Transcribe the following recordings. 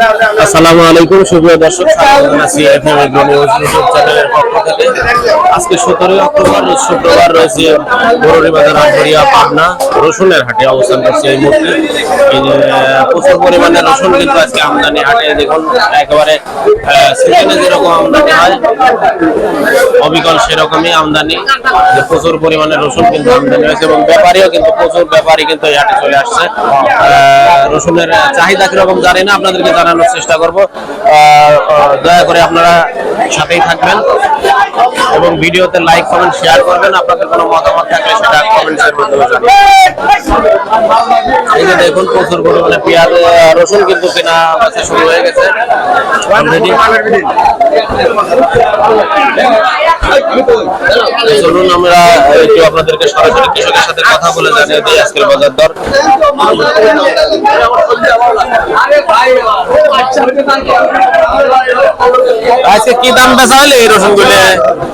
আসসালামু আলাইকুম, সুপ্রিয় দর্শক থেকে। আজকে সতেরোই অক্টোবর শুক্রবার রয়েছে বাজার পাবনা, রসুনের হাটে অবস্থান করছে এই মুহূর্তে। প্রচুর পরিমাণে রসুন কিন্তু আজকে আমদানি হাটে দেখুন, একেবারে সিজনে যেরকম আমদানি হয়, অবিকল সেরকমই আমদানি। প্রচুর পরিমাণে রসুন কিন্তু আমদানি হয়েছে এবং ব্যাপারীও কিন্তু, প্রচুর ব্যাপারী কিন্তু এই হাটে চলে আসছে। রসুনের চাহিদা কীরকম জানি না, আপনাদেরকে জানানোর চেষ্টা করব। দয়া করে আপনারা সাথেই থাকবেন। এবং ভিডিওতে লাইক কমেন্ট শেয়ার করবেন। আপনাদের কোনো মতামত থাকলে সেটা কমেন্টসের মাধ্যমে জানাবেন। এই যে দেখুন, প্রচুর পরিমাণে পেঁয়াজ রসুন কিন্তু কেনা বেচা শুরু হয়ে গেছে। চলুন আমরা একটু আপনাদেরকে সরাসরি কৃষকের সাথে কথা বলে জানিয়ে দিই আজকের বাজার দর। আজকে কি দাম বেচা হলে এই রসুনগুলো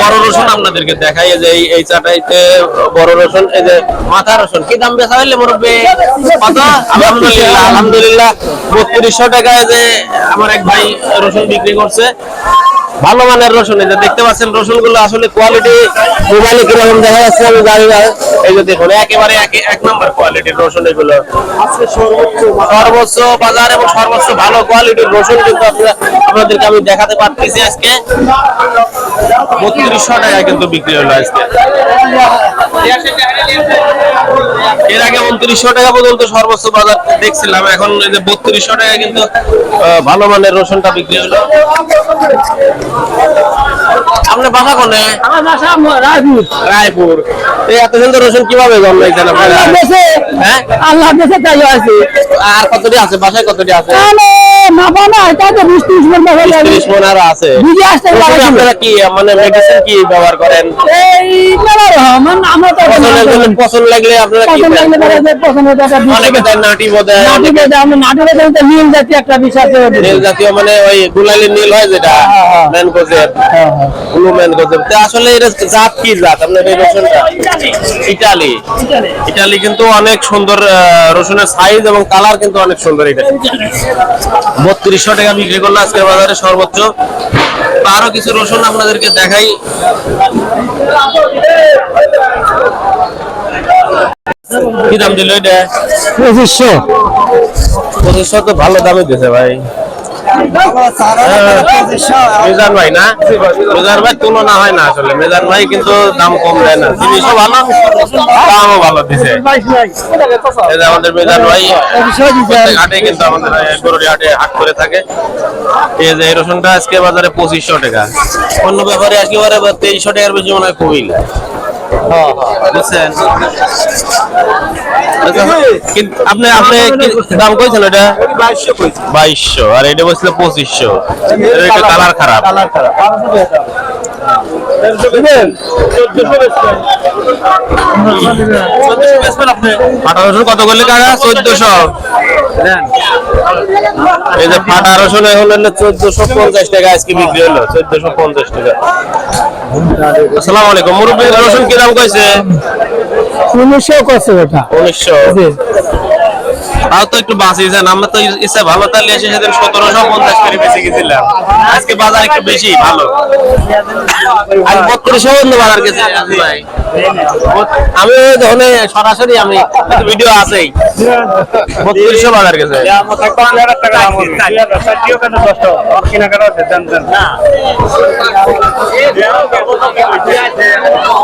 বড় রসুন আপনাদেরকে দেখাই যে এই চাটাইতে বড় রসুন, এই যে মাথা রসুন। কি দাম বেচা হইলে মুরব্বে? আলহামদুলিল্লাহ আলহামদুলিল্লাহ। বত্রিশশো টাকায় যে আমার এক ভাই রসুন বিক্রি করছে। ভালো মানের রসুন এই যে দেখতে পাচ্ছেন রসুনগুলো আসলে কোয়ালিটি মোবাইলে কীরকম দেখা যাচ্ছে আমি জানি না। এই যে দেখুন একেবারে এক নম্বর কোয়ালিটির রসুন এগুলো। সর্বোচ্চ বাজার। এবং সর্বোচ্চ ভালো কোয়ালিটির রসুন কিন্তু আপনাদেরকে আমি দেখাতে পারতেছি আজকে। বত্রিশশো টাকায় কিন্তু বিক্রি হলো আজকে। এর আগে উনত্রিশশো টাকা পর্যন্ত সর্বোচ্চ বাজার দেখছিলাম এখন এই যে বত্রিশশো টাকা কিন্তু ভালো মানের রসুনটা বিক্রি হলো। আপনার বাসা কোনে? আমার বাসা রায়পুর। রায়পুর। এই এত সুন্দর রসুন কীভাবে জন্মাইছেন আপনারা? আল্লাহ দেশে হ্যাঁ? আল্লাহ দেশে তাই আছে। আর কতটি আছে? বাসায় কতটি আছে? না তাতে বিশ ত্রিশ মন মাপা লাগে তিরিশ মন আর আছে। বুঝে আসতে পারে আপনারা কি মানে মেডিসিন কি ব্যবহার করেন? এই মেলা রহমান আমরা তো পছন্দের পছন্দ লাগলে আপনারা কি পছন্দ লাগলে পরে যে পছন্দ হতে অনেকে দেয় নাটি বোধ নাটি বেদে আমরা নাটি বেদে তো নীল জাতীয় একটা বিষয় আছে। নীল জাতীয় মানে ওই গুলালি নীল হয় যেটা? হ্যাঁ, হ্যাঁ। হ্যাঁ, হ্যাঁ। ব্লু তো আসলে এটা জাত কি জাত? আপনার এই রসুনটা? ইটালি। ইটালি। কিন্তু অনেক সুন্দর আহ, রসুনের সাইজ এবং কালার কিন্তু অনেক সুন্দর এটা। বত্রিশশো টাকা বিক্রি করল আজকে বাজারে সর্বোচ্চ। আরও কিছু রসুন আপনাদেরকে দেখাই। কি দাম দিল এটা? পঁচিশশো। পঁচিশশো তো ভালো দামে দিয়েছে ভাই। ভাই না? ভাই তুলনা হয় না আসলে। ভাই কিন্তু দাম কম দেয় না। জিনিসও ভালো, দামও ভালো দিছে। আমাদের ভাই কিন্তু আমাদের গরুর হাটে হাট করে থাকে। এই যে রসুনটা আজকে বাজারে পঁচিশশো টাকা। অন্য ব্যাপারে একেবারে তেইশশো টাকার বেশি মনে হয় না বুঝছেন? রসুন কত করলে কাকা? চোদ্দশো। এই যে ফাটা রসুন চোদ্দশো পঞ্চাশ টাকা আজকে বিক্রি হলো। চোদ্দশো পঞ্চাশ টাকা। আসসালামু আলাইকুম মুরব্বী রসুন কি দাম কইছে? উনিশশো করছে ওটা উনিশশো। তাও তো একটু বাঁচিয়েছেন আমরা তো ইচ্ছা ভালো, তাহলে এসে সেদিন সতেরোশো পঞ্চাশ করে বেশি গেছিলাম। আজকে বাজার একটু বেশি, ভালো। আজ বত্রিশশো বাজার গেছে ভাই। আমি যখন সরাসরি আমি ভিডিও আছেই। বত্রিশশো বাজার গেছে।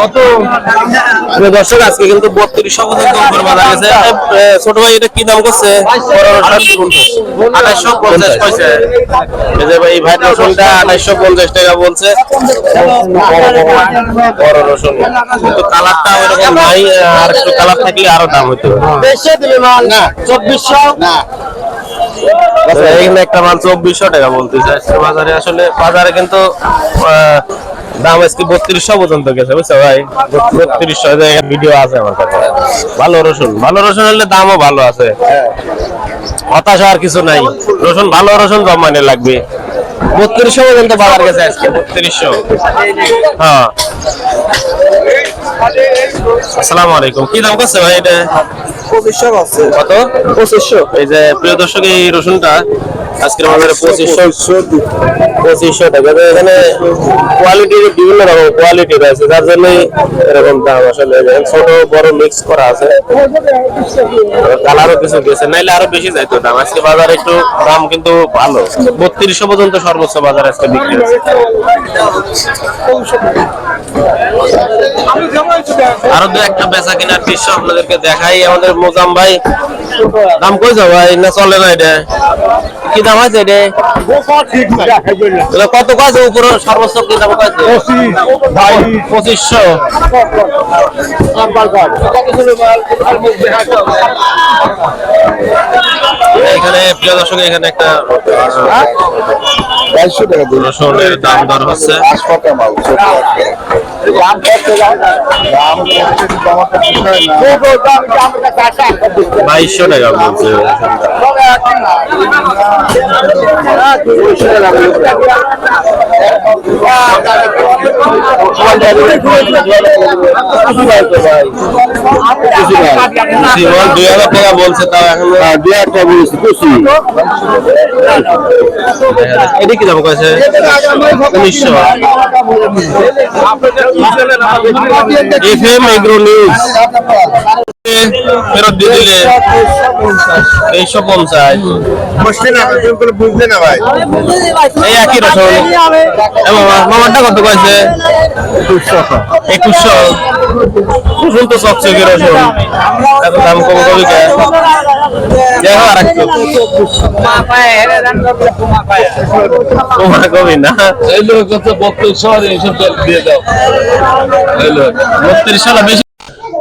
কত? দর্শক আজকে কিন্তু বত্রিশশো পর্যন্ত গেছে ছোট ভাই এটা কি দাম করছে? আঠাশশো পঞ্চাশ পয়সা। এই যে ভাই ভাই রসুনটা আঠাশশো পঞ্চাশ টাকা বলছে। বড় রসুন কিন্তু কালারটা ওইরকম নাই আর একটু কালার থাকলে আরও দাম না। চব্বিশশো। এখানে একটা মাল চব্বিশশো টাকা বলতেছে। বাজারে আসলে বাজারে কিন্তু দাম আজকে বত্রিশশো পর্যন্ত গেছে, বুঝছ ভাই? বত্রিশশো ভিডিও আছে আমার কাছে। ভালো রসুন। ভালো রসুন হলে দামও ভালো আছে। হতাশা আর কিছু নাই। রসুন ভালো রসুন জমানে লাগবে। বত্রিশশো পর্যন্ত বাজার গেছে আজকে, বত্রিশশো। হ্যাঁ। আসসালামু আলাইকুম। কি দাম করছে ভাই এটা? পঁচিশশো আছে কত? পঁচিশশো। এই যে প্রিয় দর্শক এই রসুনটা আজকের বাজারে পঁচিশশো। পঁচিশশো টাকা। এখানে কোয়ালিটি বিভিন্ন রকম কোয়ালিটি রয়েছে যার জন্য এরকম দাম আসলে। ছোট বড় মিক্স করা আছে। কালারও কিছু গেছে। নাইলে আরও বেশি যাইতো দাম। আজকে বাজারে একটু দাম কিন্তু ভালো। বত্রিশশো পর্যন্ত সর্বোচ্চ বাজার আজকে বিক্রি হচ্ছে। আরও দু একটা বেচা কেনার দৃশ্য আপনাদেরকে দেখাই। আমাদের মোজাম ভাই দাম কই যাও ভাই? না চলে না এটা? কি দাম আছে এটা? কত কাছে উপরে? সর্বোচ্চ কি দাম কাছে পঁচিশশো। এখানে প্রিয় দর্শক এখানে একটা বাইশশো টাকা রসুনের দাম দর হচ্ছে। দাম। বাইশশো টাকা বলছে। দুই হাজার টাকা বলছে তাও এখন দুই বলেছি খুশি এটা কি দাম কয়েছে। উনিশশো। M Agro News. ফেরত দিয়ে দিলে তেইশশো পঞ্চাশ। বুঝলে না ভাই। এই একই মামারটা কত কয়েছে? একুশশো। রসুন তো রসুন। এত দাম কম কবি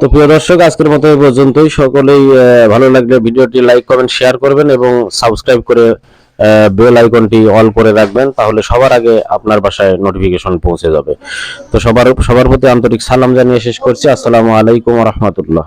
তো প্রিয় দর্শক, আজকের মতো পর্যন্তই। সকলেই ভালো লাগলে ভিডিওটি লাইক, কমেন্ট, শেয়ার করবেন এবং সাবস্ক্রাইব করে বেল আইকনটি অল করে রাখবেন, তাহলে সবার আগে আপনার বাসায় নোটিফিকেশন পৌঁছে যাবে। তো সবার সবার প্রতি আন্তরিক সালাম জানিয়ে শেষ করছি। আসসালামু আলাইকুম রহমতুল্লাহ।